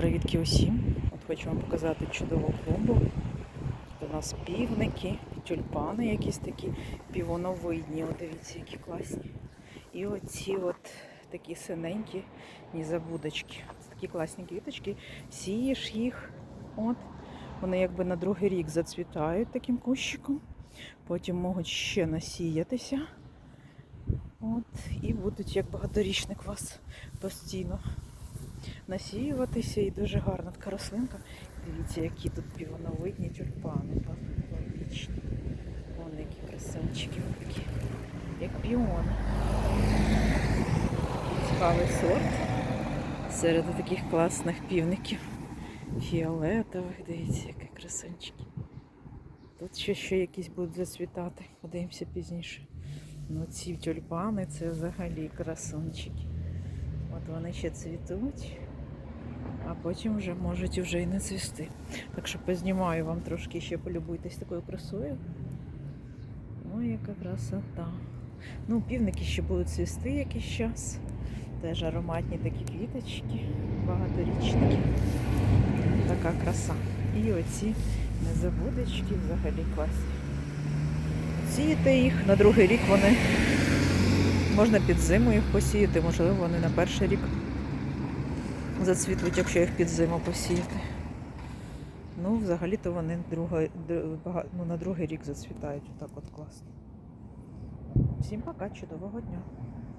Привітки усім! От хочу вам показати чудову клумбу. Тут у нас півники, тюльпани якісь такі півоновидні. От дивіться, які класні. І оці от такі синенькі незабудочки. Це такі класні квіточки. Сієш їх. От. Вони якби на другий рік зацвітають таким кущиком. Потім можуть ще насіятися. От, і будуть як багаторічник у вас постійно насіюватися і дуже гарна така рослинка. Дивіться, які тут півоновидні тюльпани, павлічні. Вон які красавчики великі, як піони. Цікавий сорт серед таких класних півників. Фіолетових, дивіться, які красунчики. Тут ще, ще якісь будуть зацвітати, подивимося пізніше. Ну ці тюльпани це взагалі красунчики. От вони ще цвітуть, потім вже можуть вже і не цвісти. Так що познімаю вам трошки ще полюбуйтесь такою красою. Ой, яка красота. Ну, півники ще будуть цвісти якийсь час. Теж ароматні такі квіточки, багаторічники. Така краса. І оці незабудочки взагалі класні. Сіяти їх на другий рік вони можна під зиму їх посіяти, можливо, вони на перший рік зацвітуть, якщо їх під зиму посіяти. Ну, взагалі-то вони друга, ну, на другий рік зацвітають. Отак от класно. Всім пока, чудового дня!